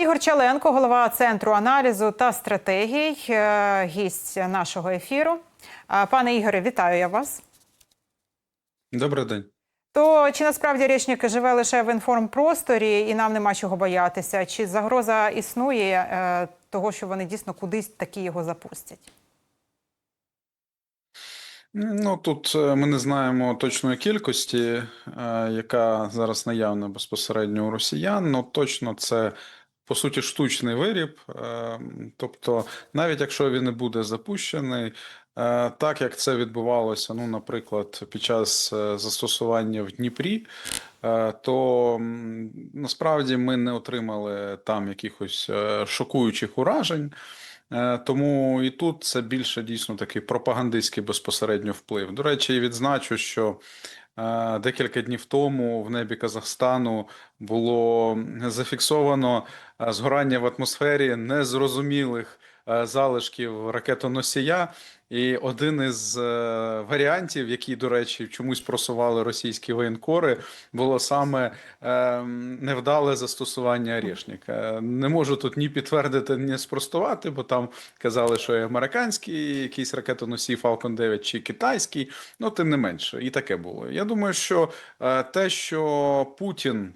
Ігор Чаленко, голова центру аналізу та стратегій, е, гість нашого ефіру. Е, Пане Ігоре, вітаю я вас. Добрий день. То чи насправді річник живе лише в інформпросторі і нам нема чого боятися? Чи загроза існує е, того, що вони дійсно кудись таки його запустять? Ну тут ми не знаємо точної кількості, яка зараз наявна безпосередньо у росіян. Ну точно це по суті штучний виріб. Е, Тобто, навіть якщо він не буде запущений, е, так як це відбувалося, ну, наприклад, під час е, застосування в Дніпрі, то насправді ми не отримали там якихось шокуючих уражень. Е, Тому і тут це більше дійсно такий пропагандистський безпосередньо вплив. До речі, відзначу, що е, декілька днів тому в небі Казахстану було зафіксовано е, згорання в атмосфері незрозумілих залишків ракетоносія. І один із е, варіантів, який, до речі, чомусь просували російські воєнкори, було саме е, невдале застосування Орешника. Не можу тут ні підтвердити, ні спростувати, бо там казали, що і американський якийсь ракетоносій Falcon 9 чи китайський. Ну, тим не менше, і таке було. Я думаю, що е, те, що Путін,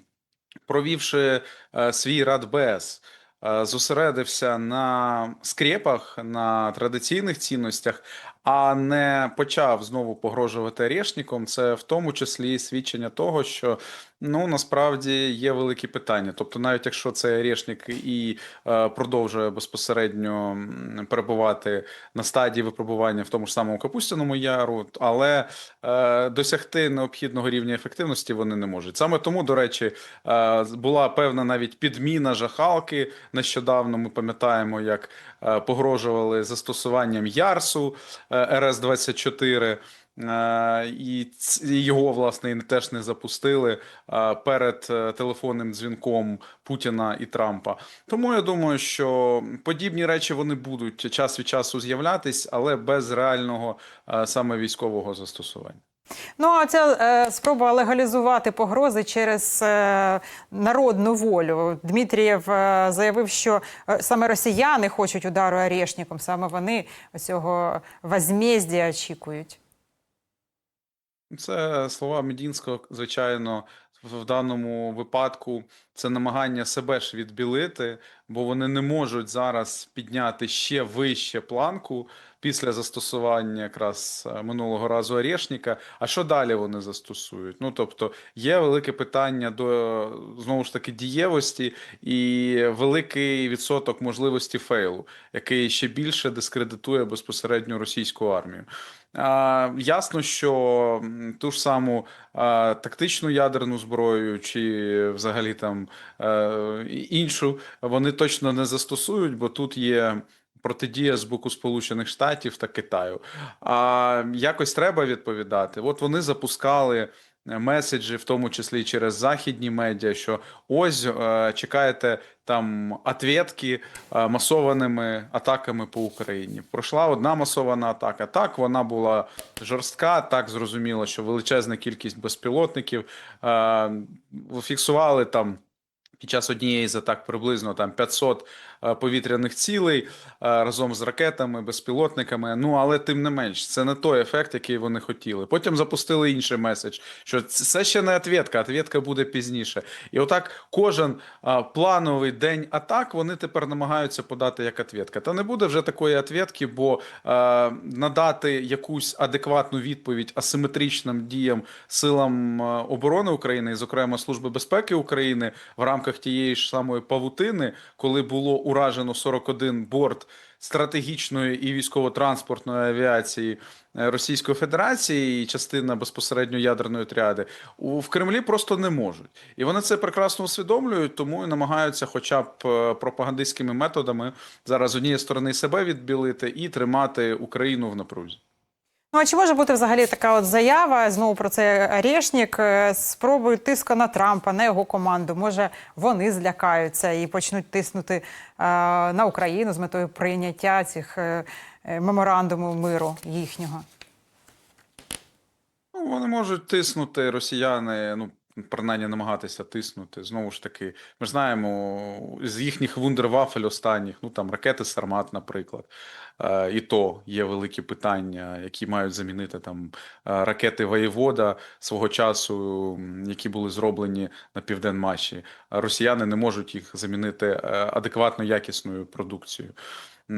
провівши е, свій Радбез, е, зосередився на скрепах, на традиційних цінностях, а не почав знову погрожувати Орешником, це в тому числі свідчення того, що ну насправді є великі питання. Тобто, навіть якщо цей Орешник і е, продовжує безпосередньо перебувати на стадії випробування в тому ж самому Капустяному Яру, але е, досягти необхідного рівня ефективності вони не можуть. Саме тому, до речі, е, була певна навіть підміна жахалки. Нещодавно ми пам'ятаємо, як е, погрожували застосуванням Ярсу е, РС-24. Е, І його власне теж не запустили е, перед е, телефонним дзвінком Путіна і Трампа. Тому я думаю, що подібні речі вони будуть час від часу з'являтись, але без реального е, саме військового застосування. Ну а ця е, спроба легалізувати погрози через е, народну волю. Дмитрієв е, заявив, що е, саме росіяни хочуть удару Орешником, саме вони цього возмездя очікують. Це слова Медінського, звичайно, в даному випадку це намагання себе ж відбілити, бо вони не можуть зараз підняти ще вище планку після застосування якраз е, минулого разу Орешника. А що далі вони застосують? Ну тобто є велике питання до знову ж таки дієвості і великий відсоток можливості фейлу, який ще більше дискредитує безпосередньо російську армію. А, ясно, що ту ж саму а, тактичну ядерну зброю чи взагалі там е, і- іншу вони точно не застосують, бо тут є протидія з боку Сполучених Штатів та Китаю. А якось треба відповідати. От вони запускали. е, Меседжі, в тому числі через західні медіа, що ось е, чекаєте там ответки е, масованими атаками по Україні. Пройшла одна масована атака. Так, вона була жорстка. Так зрозуміло, що величезна кількість безпілотників е, фіксували там. Під час однієї з атак приблизно там 500 е, повітряних цілей е, разом з ракетами, безпілотниками. Ну але тим не менш, це не той ефект, який вони хотіли. Потім запустили інший меседж, що це ще не ответка, ответка буде пізніше. І отак кожен е, плановий день атак вони тепер намагаються подати як ответка. Та не буде вже такої ответки, бо надати якусь адекватну відповідь асиметричним діям силам оборони України, і, зокрема Служби безпеки України, в рамках тієї ж самої павутини, коли було уражено 41 борт стратегічної і військово-транспортної авіації е, Російської Федерації і частина безпосередньо ядерної тріади, в Кремлі просто не можуть. І вони це прекрасно усвідомлюють, тому і намагаються, хоча б е, пропагандистськими методами, зараз однієї сторони себе відбілити і тримати Україну в напрузі. Ну а чи може бути взагалі така от заява знову про це Рєшнік, спробою тиску на Трампа, на його команду? Може вони злякаються і почнуть тиснути е, на Україну з метою прийняття цих е, е, миру їхнього? Ну, вони можуть тиснути росіяни. Ну, принаймні намагатися тиснути. Знову ж таки, ми знаємо з їхніх вундервафель останніх, ну там ракети Сармат, наприклад. Е, І то є великі питання, які мають замінити там е, ракети Воєвода свого часу, які були зроблені на Південмаші. Росіяни не можуть їх замінити е, адекватно якісною продукцією.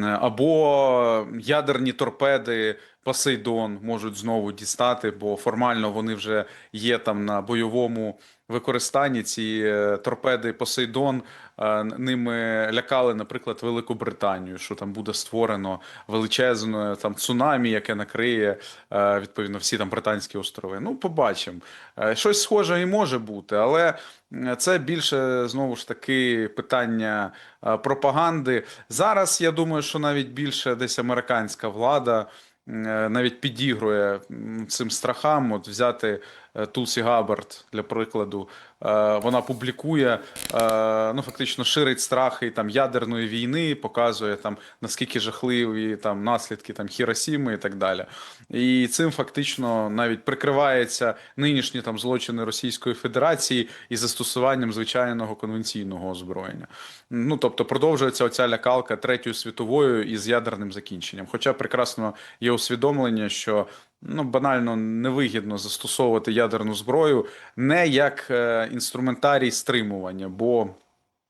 Або ядерні торпеди Посейдон можуть знову дістати, бо формально вони вже є там на бойовому використанні. Ці е, торпеди Посейдон е, ними лякали, наприклад, Велику Британію, що там буде створено величезне там цунамі, яке накриє е, відповідно всі там британські острови. Ну, побачимо. Щось схоже і може бути, але це більше знову ж таки питання пропаганди. Зараз я думаю, що навіть більше десь американська влада навіть підігрує цим страхам. От взяти е, Тулсі Габбард, для прикладу, е, вона публікує, е, ну фактично ширить страхи там ядерної війни, показує там наскільки жахливі там наслідки там Хіросіми і так далі. І цим фактично навіть прикривається нинішні там злочини Російської Федерації із застосуванням звичайного конвенційного озброєння. Ну тобто продовжується оця лякалка третьою світовою із ядерним закінченням. Хоча прекрасно є усвідомлення, що ну банально невигідно застосовувати ядерну зброю не як е, інструментарій стримування, бо.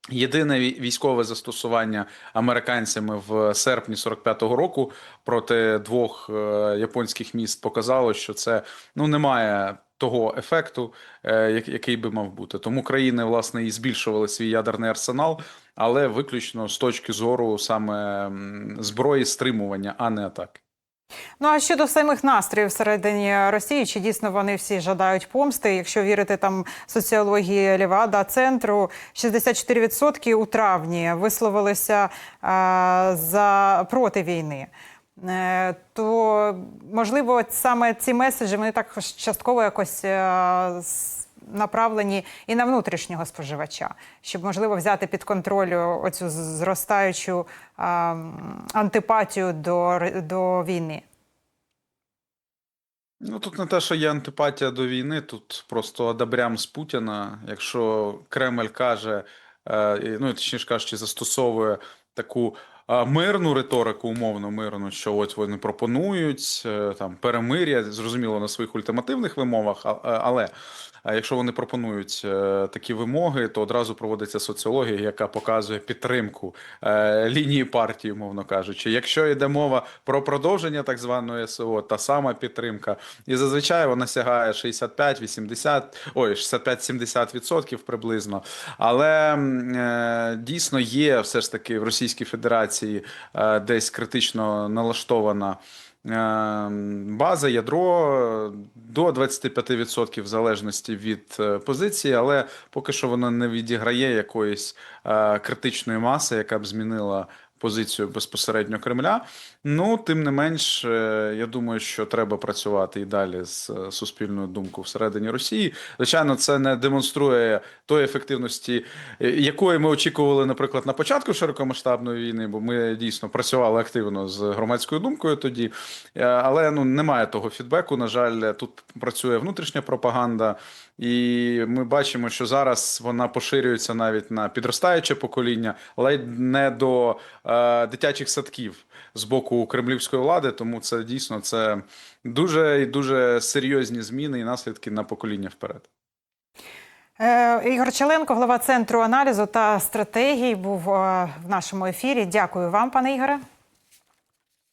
Єдине військове застосування американцями в серпні 45-го року проти двох е, японських міст показало, що це ну немає того ефекту, е, який би мав бути. Тому країни власне і збільшували свій ядерний арсенал, але виключно з точки зору саме зброї стримування, а не атаки. Ну а щодо самих настроїв всередині Росії, чи дійсно вони всі жадають помсти? Якщо вірити там соціології Лівада центру, 64% у травні висловилися е, за проти війни. Е, то можливо саме ці меседжі вони так частково якось е, направлені і на внутрішнього споживача, щоб можливо взяти під контроль оцю зростаючу е, антипатію до, до війни. Ну тут не те, що є антипатія до війни, тут просто одобрям з Путіна. Якщо Кремль каже, е, ну точніше кажучи, застосовує таку мирну риторику, умовно мирну, що от вони пропонують е, там перемир'я, зрозуміло, на своїх ультимативних вимовах, а- але. Якщо вони пропонують е, такі вимоги, то одразу проводиться соціологія, яка показує підтримку е, лінії партії, умовно кажучи. Якщо йде мова про продовження так званої СВО, та сама підтримка, і зазвичай вона сягає 65-80, ой, 65-70% приблизно. Але е, дійсно є все ж таки в Російській Федерації е, десь критично налаштована. е, База, ядро до 25% в залежності від е, позиції, але поки що вона не відіграє якоїсь е, критичної маси, яка б змінила позицію безпосередньо Кремля. Ну, тим не менш, е, я думаю, що треба працювати і далі з е, суспільною думкою всередині Росії. Звичайно, це не демонструє тої ефективності, е, якої ми очікували, наприклад, на початку широкомасштабної війни, бо ми дійсно працювали активно з громадською думкою тоді. Але ну немає того фідбеку. На жаль, тут працює внутрішня пропаганда, і ми бачимо, що зараз вона поширюється навіть на підростаюче покоління, ледь не до е, дитячих садків з боку кремлівської влади. Тому це дійсно це дуже і дуже серйозні зміни і наслідки на покоління вперед. Е, Ігор Челенко, голова центру аналізу та стратегій, був е, в нашому ефірі. Дякую вам, пане Ігоре.